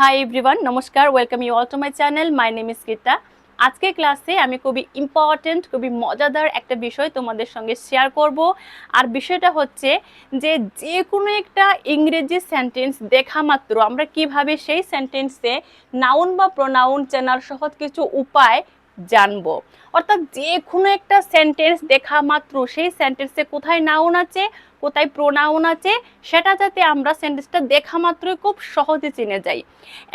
High everyone নমস্কার welcome you all to my channel my name is Geeta আজকে ক্লাসে আমি খুবই ইম্পর্টেন্ট খুবই মজাদার একটা বিষয় তোমাদের সঙ্গে শেয়ার করব। আর বিষয়টা হচ্ছে যে যে কোনো একটা ইংরেজি সেন্টেন্স দেখা মাত্র আমরা কীভাবে সেই সেন্টেন্সে নাউন বা প্রোনাউন চেনার সহজ কিছু উপায় জানব। অর্থাৎ যে কোনো একটা সেন্টেন্স দেখা মাত্র, সেই সেন্টেন্সে কোথায় নাউন আছে, কোথায় প্রোনাউন আছে, সেটা যাতে আমরা সেন্টেন্সটা দেখা মাত্রই খুব সহজে চিনে যাই।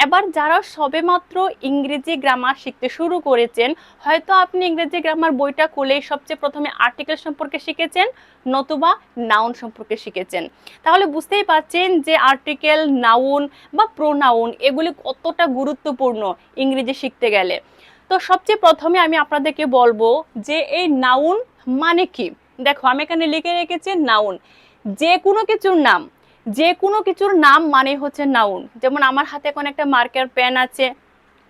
এবার যারা সবেমাত্র ইংরেজি গ্রামার শিখতে শুরু করেছেন, হয়তো আপনি ইংরেজি গ্রামার বইটা খুলেই সবচেয়ে প্রথমে আর্টিকেল সম্পর্কে শিখেছেন, নতুবা নাউন সম্পর্কে শিখেছেন। তাহলে বুঝতেই পারছেন যে আর্টিকেল নাউন বা প্রোনাউন এগুলি কতটা গুরুত্বপূর্ণ ইংরেজি শিখতে গেলে। তো সবচেয়ে প্রথমে আমি আপনাদেরকে বলব যে এই নাউন মানে কি? দেখো, আমি এখানে লিখে রেখেছি নাউন যে কোনো কিছুর নাম, যে কোনো কিছুর নাম মানে হচ্ছে নাউন যেমন আমার হাতে এখন একটা মার্কার পেন আছে,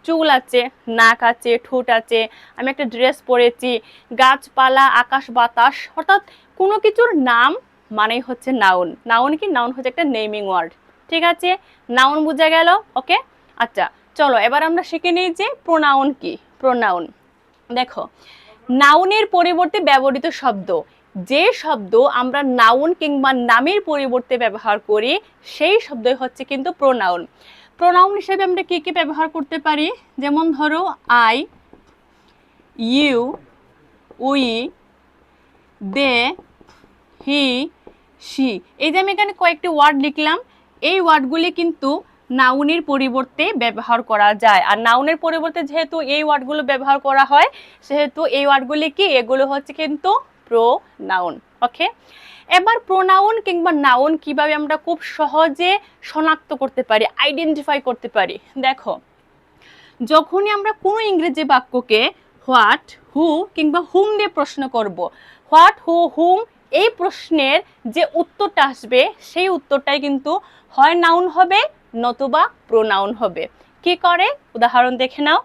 চুল আছে, নাক আছে, ঠোঁট আছে, আমি একটা ড্রেস পরেছি, গাছপালা, আকাশ বাতাস, অর্থাৎ কোনো কিছুর নাম মানেই হচ্ছে নাউন নাউন কি? নাউন হচ্ছে একটা নেমিং ওয়ার্ড ঠিক আছে? নাউন বোঝা গেল? ওকে আচ্ছা চলো, এবার আমরা শিখে নিই যে প্রোনাউন কি। প্রোনাউন দেখো নাউনের পরিবর্তে ব্যবহৃত শব্দ, যে শব্দ আমরা নাউন কিংবা নামের পরিবর্তে ব্যবহার করি, সেই শব্দই হচ্ছে কিন্তু প্রোনাউন প্রোনাউন হিসেবে আমরা কি কি ব্যবহার করতে পারি? যেমন ধরো I you we they he she এই যে আমি এখানে কয়েকটি ওয়ার্ড লিখলাম, এই ওয়ার্ডগুলি কিন্তু নাউনের পরিবর্তে ব্যবহার করা যায়। আর নাউনের পরিবর্তে যেহেতু এই ওয়ার্ডগুলো ব্যবহার করা হয়, সেহেতু এই ওয়ার্ডগুলি কি? এগুলো হচ্ছে কিন্তু প্রো নাউন ওকে এবার প্রোনাউন কিংবা নাউন কীভাবে আমরা খুব সহজে শনাক্ত করতে পারি আইডেন্টিফাই করতে পারি? দেখো, যখনই আমরা কোনো ইংরেজি বাক্যকে হোয়াট হু কিংবা হুম দিয়ে প্রশ্ন করব হোয়াট হু হুম এই প্রশ্নের যে উত্তরটা আসবে, সেই উত্তরটাই কিন্তু হয় নাউন হবে নতুবা প্রোনাউন হবে। কি করে? উদাহরণ দেখে নাও।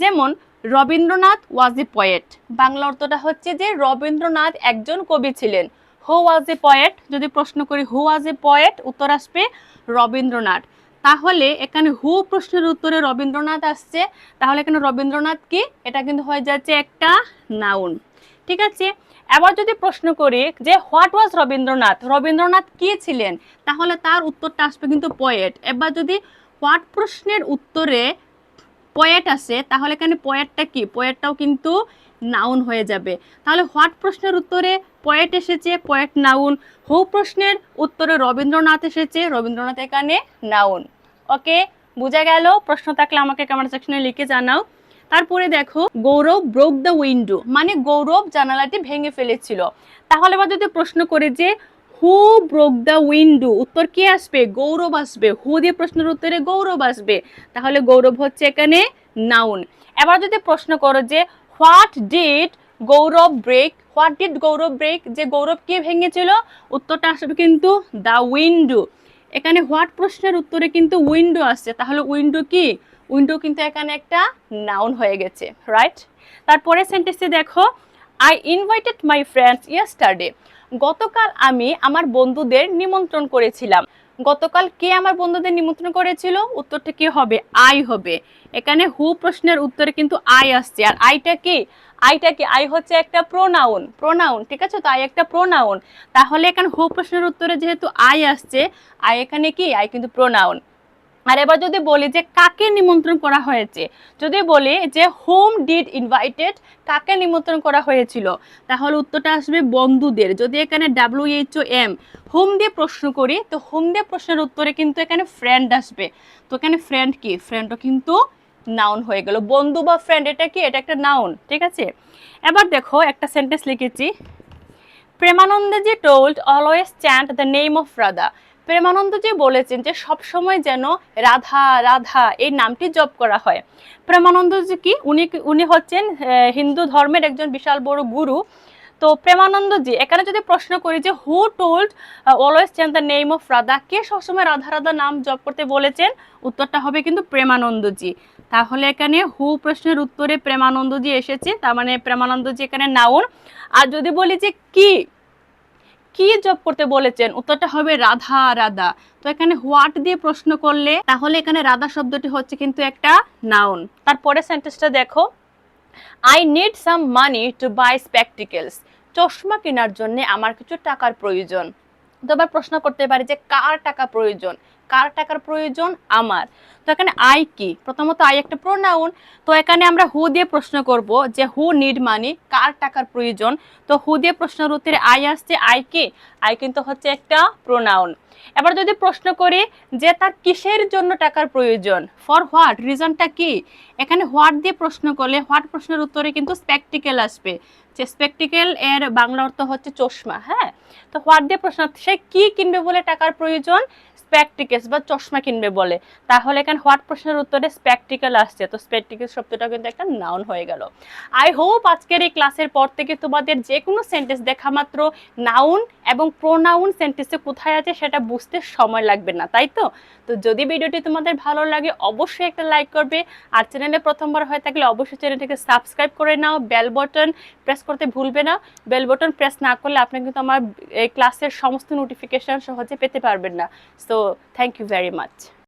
যেমন, Rabindranath was a poet Bangla অর্থটা হচ্ছে যে, রবীন্দ্রনাথ একজন কবি ছিলেন। হু ওয়াজ এ পয়েট যদি প্রশ্ন করি হু ওয়াজ এ পয়েট উত্তর আসবে, রবীন্দ্রনাথ। তাহলে এখানে হু প্রশ্নের উত্তরে রবীন্দ্রনাথ আসছে, তাহলে এখানে রবীন্দ্রনাথ কি? এটা কিন্তু হয়ে যাচ্ছে একটা নাউন ঠিক আছে? এবার যদি প্রশ্ন করি যে হোয়াট ওয়াজ রবীন্দ্রনাথ? রবীন্দ্রনাথ কে ছিলেন? তাহলে তার উত্তরটা আসবে কিন্তু পয়েট এবার যদি হোয়াট প্রশ্নের উত্তরে পয়েট আসে, তাহলে এখানে পয়েটটা কি? পয়েটটাও কিন্তু নাউন হয়ে যাবে। তাহলে হোয়াট প্রশ্নের উত্তরে পয়েট এসেছে পয়েট নাউন হু প্রশ্নের উত্তরে রবীন্দ্রনাথ এসেছে, রবীন্দ্রনাথ এখানে নাউন ওকে বোঝা গেল? প্রশ্ন থাকলে আমাকে কমেন্ট সেকশনে লিখে জানাও। তারপরে দেখো, গৌরব ব্রোক দ্য উইন্ডো মানে গৌরব জানালাটি ভেঙে ফেলেছিল। তাহলে এবার যদি প্রশ্ন করে যে হু ব্রোক দ্য উইন্ডো উত্তর কি আসবে? গৌরব আসবে। হু দিয়ে প্রশ্নের উত্তরে গৌরব আসবে। তাহলে গৌরব হচ্ছে এখানে নাউন এবার যদি প্রশ্ন করো যে what did Gaurav break what did Gaurav break যে গৌরব কে ভেঙেছিল? উত্তরটা আসবে কিন্তু দ্য উইন্ডো এখানে হোয়াট প্রশ্নের উত্তরে কিন্তু উইন্ডো আসছে। তাহলে উইন্ডো কি? উইন্ডো কিন্তু এখানে একটা নাউন হয়ে গেছে রাইট তারপরে সেন্টেন্সে দেখো I invited my friends yesterday গতকাল আমি আমার বন্ধুদের নিমন্ত্রণ করেছিলাম। গতকাল কে আমার বন্ধুদের নিমন্ত্রণ করেছিল? উত্তরটা কি হবে? আই হবে। এখানে হু প্রশ্নের উত্তরে কিন্তু আই আসছে। আর আইটা কি? আইটা কি? আই হচ্ছে একটা প্রোনাউন প্রোনাউন ঠিক আছে? তো আই একটা প্রোনাউন তাহলে এখানে হু প্রশ্নের উত্তরে যেহেতু আই আসছে আই এখানে কি? আই কিন্তু প্রোনাউন আর এবার যদি বলি যে কাকে নিমন্ত্রণ করা হয়েছে, যদি বলি যে হোম ডিড ইনভাইটেড কাকে নিমন্ত্রণ করা হয়েছিল, তাহলে উত্তরটা আসবে বন্ধুদের। যদি এখানে W H O M whom দিয়ে প্রশ্ন করি, তো হোম দিয়ে প্রশ্নের উত্তরে কিন্তু এখানে ফ্রেন্ড আসবে। তো এখানে ফ্রেন্ড কি? ফ্রেন্ডও কিন্তু নাউন হয়ে গেল। বন্ধু বা ফ্রেন্ড এটা কি? এটা একটা নাউন ঠিক আছে? এবার দেখো একটা সেন্টেন্স লিখেছি। প্রেমানন্দে যে told always chant the name of Radha Premanandji বলেছেন যে সব সময় যেন রাধা রাধা এই নামটি জপ করা হয়। প্রেমানন্দজি কি? উনি উনি হচ্ছেন হিন্দু ধর্মের একজন বিশাল বড় গুরু। তো প্রেমানন্দজি, এখানে যদি প্রশ্ন করি যে who told always chant the name of Radha কে সবসময় রাধা রাধা নাম জপ করতে বলেছেন? উত্তরটা হবে কিন্তু প্রেমানন্দজি। তাহলে এখানে হু প্রশ্নের উত্তরে প্রেমানন্দজি এসেছে, তার মানে প্রেমানন্দজি এখানে নাউন আর যদি বলি যে কি কি জব করতে বলেছেন? উত্তরটা হবে রাধা রাধা। তো এখানে হোয়াট দিয়ে প্রশ্ন করলে, তাহলে এখানে রাধা শব্দটি হচ্ছে কিন্তু একটা নাউন তারপরে সেন্টেন্সটা দেখো। I need some money to buy spectacles চশমা কেনার জন্য আমার কিছু টাকার প্রয়োজন। তো আবার প্রশ্ন করতে পারি যে কার টাকা প্রয়োজন? কার টাকার প্রয়োজন? আমার। তো এখানে আই কি? প্রথমত আই একটা প্রোনাউন তো এখানে আমরা হু দিয়ে প্রশ্ন করব যে হু নিড মানি কার টাকার প্রয়োজন? তো হু দিয়ে প্রশ্নের উত্তরে আই আসছে আই কি? আই কিন্তু হচ্ছে একটা প্রোনাউন এবার যদি প্রশ্ন করি যে তার কিসের জন্য টাকার প্রয়োজন? ফর হোয়াট রিজনটা কি? এখানে হোয়াট দিয়ে প্রশ্ন করলে হোয়াট প্রশ্নের উত্তরে কিন্তু স্পেকটিক্যাল আসবে। যে স্পেকটিক্যাল এর বাংলা অর্থ হচ্ছে চশমা হ্যাঁ? তো হোয়াট দিয়ে প্রশ্ন, সে কি কিনবে বলে টাকার প্রয়োজন? স্পেকটিকেলস বা চশমা কিনবে বলে। তাহলে এখানে হোয়াট প্রশ্নের উত্তরে স্পেকটিক্যাল আসছে। তো স্পেকটিক্যাল শব্দটা কিন্তু একটা নাউন হয়ে গেল। আই হোপ আজকের এই ক্লাসের পর থেকে তোমাদের যে কোনো সেন্টেন্স দেখা মাত্র নাউন এবং প্রোনাউন সেন্টেন্সে কোথায় আছে সেটা বুঝতে সময় লাগবে না, তাই তো? তো যদি ভিডিওটি তোমাদের ভালো লাগে, অবশ্যই একটা লাইক করবে। আর চ্যানেলে প্রথমবার হয়ে থাকলে অবশ্যই চ্যানেলটিকে সাবস্ক্রাইব করে নাও, বেল বটন প্রেস করতে ভুলবে না। বেল বটন প্রেস না করলে আপনি কিন্তু আমার ক্লাসের সমস্ত নোটিফিকেশান সহজে পেতে পারবেন না। So thank you very much